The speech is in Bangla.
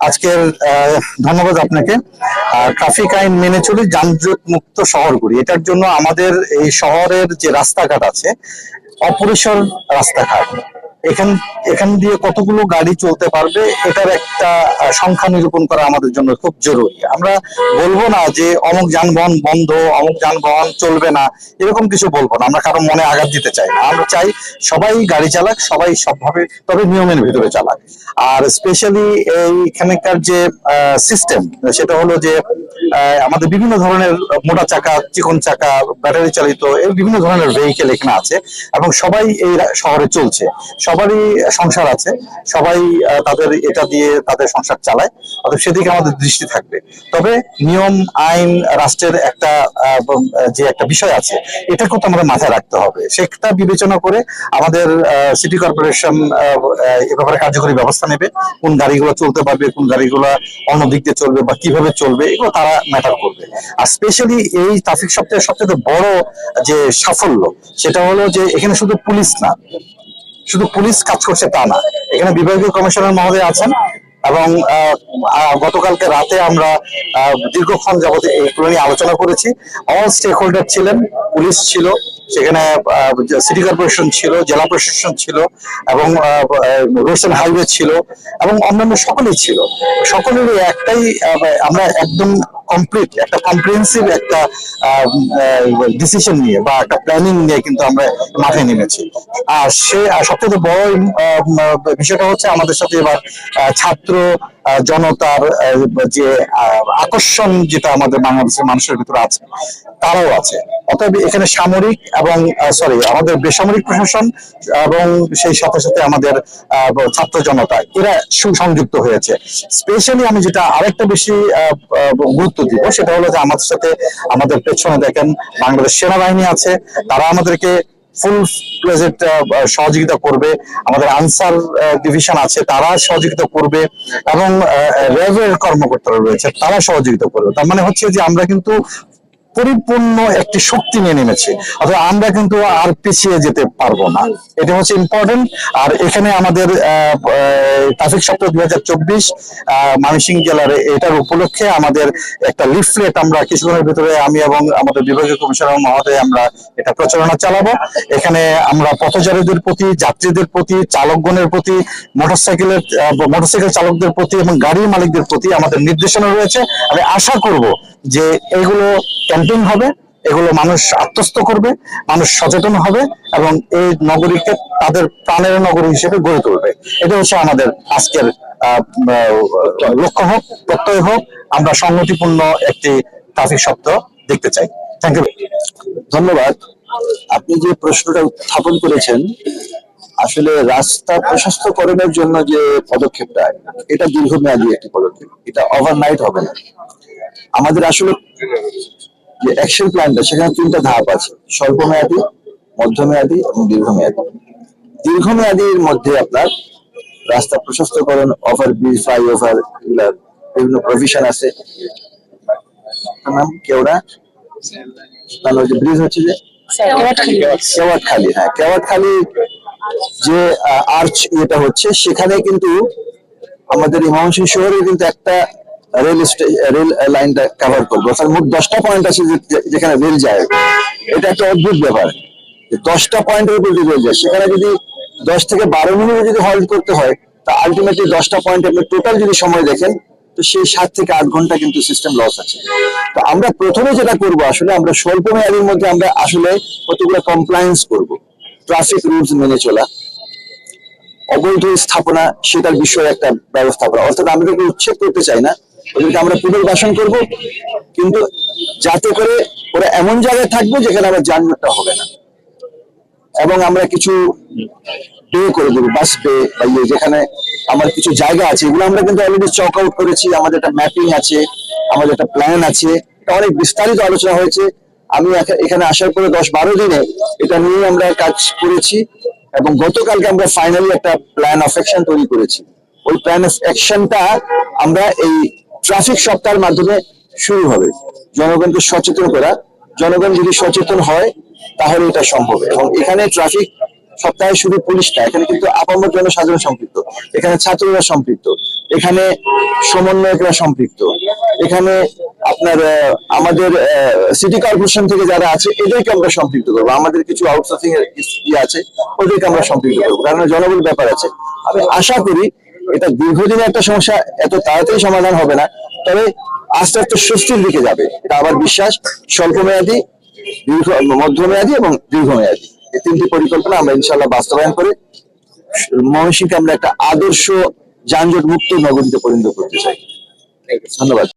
আজকের আহ, ধন্যবাদ আপনাকে। ট্রাফিক আইন মেনে চলি যানজট মুক্ত শহর করি এটার জন্য আমাদের এই শহরের যে রাস্তাঘাট আছে অপরিসর রাস্তাঘাট। এখান এখান দিয়ে কতগুলো গাড়ি চলতে পারবে, এটার একটা সংখ্যা নিরূপণ করা আমাদের জন্য খুব জরুরি। আমরা বলব না যে অমুক যানবাহন বন্ধ, অমুক যানবাহন চলবে না, এরকম কিছু বলব না। আমরা কারও মনে আঘাত দিতে চাই না। আমরা চাই সবাই গাড়ি চালাক, সবাই সবভাবে, তবে নিয়মের ভিতরে চালাক। আর স্পেশালি এইখানকার যে সিস্টেম সেটা হলো যে আমাদের বিভিন্ন ধরনের মোটা চাকা, চিকন চাকা ব্যাটারি চালিত এই বিভিন্ন ধরনের ভেহিকেল এখানে আছে, এবং সবাই এই শহরে চলছে। সবারই সংসার আছে, সবাই তাদের এটা দিয়ে তাদের সংসার চালায়, অতএব সেদিকে আমাদের দৃষ্টি থাকবে। তবে নিয়ম, আইন, রাষ্ট্রের একটা যে একটা বিষয় আছে, এটাকেও তো আমাদের মাথায় রাখতে হবে। সেটা বিবেচনা করে আমাদের সিটি কর্পোরেশন এ ব্যাপারে কার্যকরী ব্যবস্থা নেবে, কোন গাড়িগুলো চলতে পারবে, কোন গাড়িগুলো অন্য দিক দিয়ে চলবে বা কীভাবে চলবে, এগুলো তারা ম্যাটার করবে। আর স্পেশালি এই ট্রাফিক সপ্তাহের সবচেয়ে বড় যে সাফল্য, সেটা হলো যে এখানে শুধু পুলিশ না শুধু পুলিশ কাজ করছে তা না। এখানে বিভাগীয় কমিশনার মহোদয় আছেন এবং গতকালকে রাতে আমরা দীর্ঘক্ষণ যাবত এইগুলো নিয়ে আলোচনা করেছি। অল স্টেক হোল্ডার ছিলেন, পুলিশ ছিল, সেখানে সিটি কর্পোরেশন ছিল, জেলা প্রশাসন ছিল এবং রোশন হাইওয়ে ছিল এবং অন্যান্য সকলেই ছিল। সকলেরই একটাই আমরা একদম কমপ্লিট একটা কম্প্রিহেন্সিভ একটা ডিসিশন নিয়ে বা একটা প্ল্যানিং নিয়ে কিন্তু আমরা মাথায় নেমেছি। আর সে সবথেকে বড় বিষয়টা হচ্ছে আমাদের সাথে এবার ছাত্র জনতার যে আকর্ষণ যেটা আমাদের বাংলাদেশের মানুষের ভিতরে আছে, তারাও আছে। অতএব এখানে সামরিক এবং সরি আমাদের বেসামরিক প্রশাসন এবং সেই সাথে সাথে আমাদের ছাত্র জনতা, এরা সুসংযুক্ত হয়েছে। স্পেশালি আমি যেটা আরেকটা বেশি গুরুত্ব দিব, সেটা হলো যে আমাদের সাথে আমাদের পেছনে দেখেন বাংলাদেশ সেনাবাহিনী আছে, তারা আমাদেরকে ফুল প্লেজেড সহযোগিতা করবে। আমাদের আনসার ডিভিশন আছে, তারা সহযোগিতা করবে এবং র্যাবের কর্মকর্তারা রয়েছে, তারা সহযোগিতা করবে। তার মানে হচ্ছে যে আমরা কিন্তু পরিপূর্ণ একটি শক্তি নিয়ে নেমেছি। অথবা আমরা কিন্তু আর পিছিয়ে যেতে পারব না। এটা হচ্ছে ইম্পর্টেন্ট আর এখানে আমাদের ট্রাফিক সপ্তাহ দুই হাজার চব্বিশ ময়মনসিংহ জেলার এটার উপলক্ষে আমাদের একটা লিফলেট আমরা কিছুক্ষণের ভিতরে আমি এবং আমাদের বিভাগীয় কমিশনার মহোদয় আমরা এটা প্রচারণা চালাবো। এখানে আমরা পথচারীদের প্রতি, যাত্রীদের প্রতি, চালকগণের প্রতি, মোটরসাইকেলের মোটরসাইকেল চালকদের প্রতি এবং গাড়ির মালিকদের প্রতি আমাদের নির্দেশনা রয়েছে। আমি আশা করব যে এগুলো ক্যাম্পিং হবে, এগুলো মানুষ আত্মস্থ করবে, মানুষ সচেতন হবে এবং এই নগরীকে তাদের প্রাণের নগরী হিসেবে গড়ে তুলবে। এটা হচ্ছে আমাদের আজকের লক্ষ্য হোক, প্রত্যয় হোক, আমরা সংগতিপূর্ণ একটি ট্রাফিক সপ্তাহ দেখতে চাই। থ্যাংক ইউ ধন্যবাদ। আপনি যে প্রশ্নটা উত্থাপন করেছেন, আসলে রাস্তা প্রশস্তকরণের জন্য যে পদক্ষেপটা, এটা দীর্ঘমেয়াদী একটি পদক্ষেপ। এটা ওভারনাইট হবে না। আমাদের আসলে যে অ্যাকশন প্ল্যানটা সেখানে তিনটা ধাপ আছে। স্বল্প মেয়াদী মধ্যমেয়াদী এবং দীর্ঘমেয়াদী। দীর্ঘমেয়াদীর মধ্যে আপনার রাস্তা প্রশস্তকরণ ওভার ব্রিজ ফ্লাইওভার এগুলার বিভিন্ন প্রভিশন আছে। নাম কেওড়া তাহলে যে ব্রিজ হচ্ছে যে? কেওয়াটখালী হ্যাঁ যে আর্চ ইয়েটা হচ্ছে, সেখানে কিন্তু আমাদের ময়মনসিংহ শহরে কিন্তু একটা রেল রেল লাইনটা কভার করব। অর্থাৎ মোট দশটা পয়েন্ট আছে যেখানে রেল যায়। এটা একটা অদ্ভুত ব্যাপার। দশটা পয়েন্টের উপর যদি রেল যায়, সেখানে যদি দশ থেকে বারো মিনিটে যদি হল্ট করতে হয়, তা আলটিমেটলি দশটা পয়েন্ট আপনি টোটাল যদি সময় দেখেন, তো সেই সাত থেকে আট ঘণ্টা কিন্তু সিস্টেম লস আছে। তো আমরা প্রথমে যেটা করব আসলে, আমরা স্বল্প মেয়াদের মধ্যে আমরা আসলে কতগুলো কমপ্লায়েন্স করব। ট্রাফিক রুলস মেনে চলা, অবৈধ স্থাপনা, সেটার বিষয়ে একটা ব্যবস্থাপনা। অর্থাৎ আমরা উচ্ছেদ করতে চাই না। ওদেরকে আমরা পুনর্বাসন করব। কিন্তু যাতে করে ওরা এমন জায়গায় থাকবে যেখানে আবার যানজটটা হবে না। এবং আমরা কিছু বে করে দেবো, বাস বে বা ইয়ে যেখানে আমার কিছু জায়গা আছে। এগুলো আমরা কিন্তু অলরেডি চক আউট করেছি। আমাদের একটা ম্যাপিং আছে, আমাদের একটা প্ল্যান আছে। এটা অনেক বিস্তারিত আলোচনা হয়েছে। আমি এখা- এখানে আসার পরে দশ বারো দিনে এটা নিয়ে আমরা কাজ করেছি এবং গতকালকে আমরা ফাইনালি একটা প্ল্যান অফ অ্যাকশন তৈরি করেছি। ওই প্ল্যান অফ অ্যাকশনটা আমরা এই ট্রাফিক সপ্তাহের মাধ্যমে শুরু হবে। জনগণকে সচেতন করা। জনগণ যদি সচেতন হয়, তাহলে এটা সম্ভব। এবং এখানে ট্রাফিক সপ্তাহে শুধু পুলিশ না, এখানে কিন্তু আপামর জনসাধারণ সম্পৃক্ত। এখানে ছাত্ররা সম্পৃক্ত। এখানে সমন্বয়করা সম্পৃক্ত। এখানে আপনার আমাদের সিটি কর্পোরেশন থেকে যারা আছে, এদেরকে আমরা সম্পৃক্ত করব। আমাদের কিছু আউটসোর্সিং এর ইয়ে আছে, ওদেরকে আমরা সম্পৃক্ত করব। কারণ জনবল ব্যাপার আছে। আমি আশা করি এটা দীর্ঘদিনের একটা সমস্যা এত তাড়াতাড়ি সমাধান হবে না। তবে আস্তে আস্তে স্বস্তির দিকে যাবে। এটা আবার বিশ্বাস। স্বল্প মেয়াদী দীর্ঘ মধ্যমেয়াদী এবং দীর্ঘমেয়াদী। এই তিনটি পরিকল্পনা আমরা ইনশাল্লাহ বাস্তবায়ন করে ময়মনসিংহকে আমরা একটা আদর্শ যানজট মুক্ত নগরীতে পরিণত করতে চাই। ধন্যবাদ।